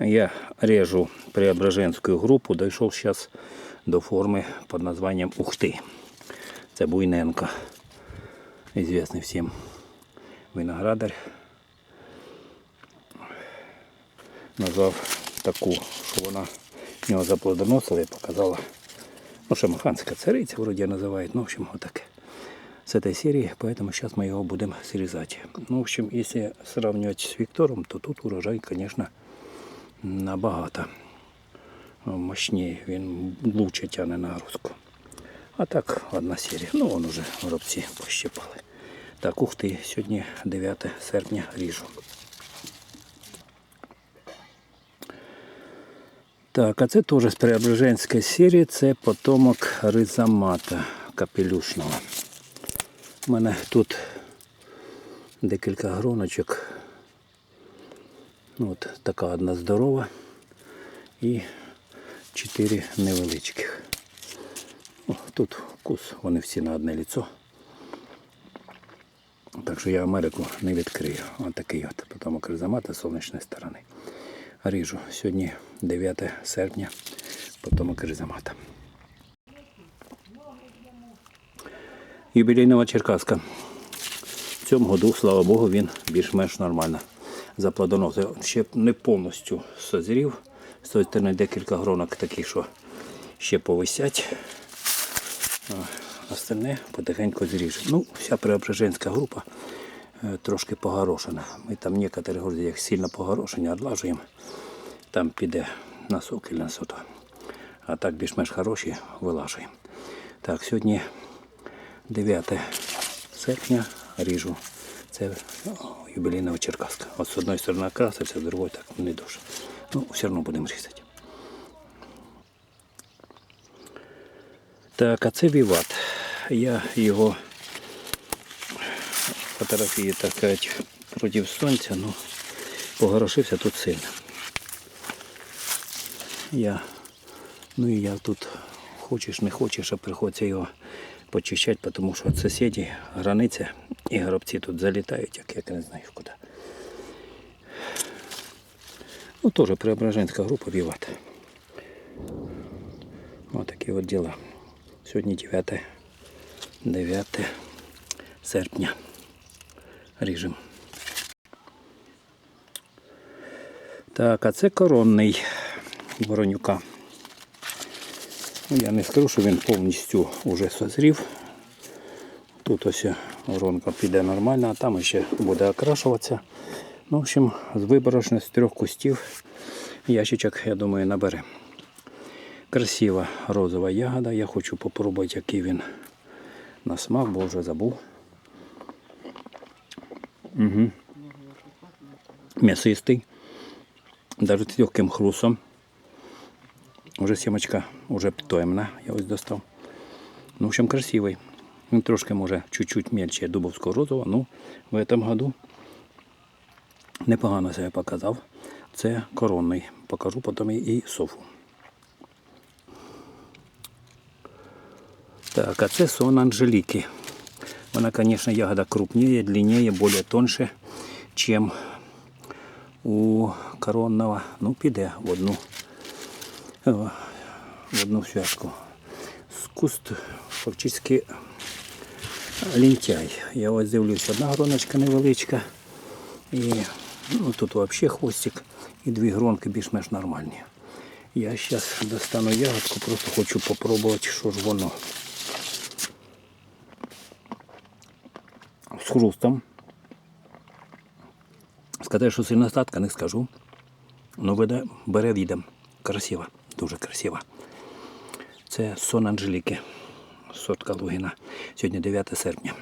Я режу преображенскую группу, дійшов зараз до форми під названням Ухти. Це Буйненко. Известный всім виноградар. Назвав таку, що вона в нього заплодоносила і показала. Ну, шамаханська цариця, вроде називають. Ну, в общем, вот так. С этой серии, поэтому сейчас мы его будем срезать. Ну, в общем, если сравнивать с Виктором, то тут урожай, конечно, набагато мощнее. Він лучше тягне нагрузку. А так, одна серія. Ну, вон уже горобці пощипали. Так, ух ти, сьогодні 9 серпня ріжу. Так, а це теж з Преображенської серії, це потомок ризамата капелюшного. У мене тут декілька гроночок. Ну, от така одна здорова і чотири невеличких. О, тут вкус, вони всі на одне ліцо. Так що я Америку не відкрию. Ось такий от потомок ризамата з сонячної сторони. Ріжу. Сьогодні 9 серпня, потомок ризамата. Юбілейного Черкаска. В цьому году, слава Богу, він більш-менш нормально заплодоносив. Ще не повністю созрів. З тої декілька гронок такі, що ще повисять. Остальне потихеньку зріже. Ну, вся преображенська група е, трошки погорошена. Ми там некоторі як сильно погорошені, одлажуємо. Там піде на сок і на. А так більш-менш хороші вилажуємо. Так, сьогодні 9 серпня ріжу. Це о, юбілейного Черкаска. От з одної сторони красився, з другої так не дуже. Ну, все одно будемо різати. Так, а це віват. Я його фотографію, так проти сонця, ну, погорошився тут сильно. Я, ну і я тут хочеш, не хочеш, а приходиться його почищати, тому що від сусідів границя і горобці тут залітають, як я не знаю куди. Ну, теж преображенська група віват. Ось такі от діла. Сьогодні 9, 9 серпня. Ріжем. Так, а це коронний воронюка. Ну, Я не скажу, що він повністю вже созрів. Тут ось воронка піде нормально, а там ще буде окрашуватися. Ну, в общем, з виборочно з трьох кустів ящичок, я думаю, набере. Красива розова ягода. Я хочу попробувати, який він на смак, бо вже забув. Угу. М'ясистий. Навіть з легким хрусом. Уже сімочка уже темна, я ось достав. Ну, в общем, красивий. Він трошки може чуть-чуть мельче дубовського розового, ну в этом году непогано себе показав. Це коронний. Покажу потім і софу. Так, а це сон Анжеліки. Вона, звісно, ягода крупніє, длиннее, більш тоньше, чим у коронного. Ну, піде в одну, в одну связку. З куст фактично лентяй. Я ось дивлюсь, одна гроночка невеличка. І ну, тут взагалі хвостик і дві гронки більш-менш нормальні. Я зараз достану ягодку, просто хочу попробувати, що ж воно. З хрустом. Сказати, що сильно сладка, не скажу. Ну, бере відом. Красива, дуже красива. Це сон Анжеліки. Сотка Лугіна. Сьогодні 9 серпня.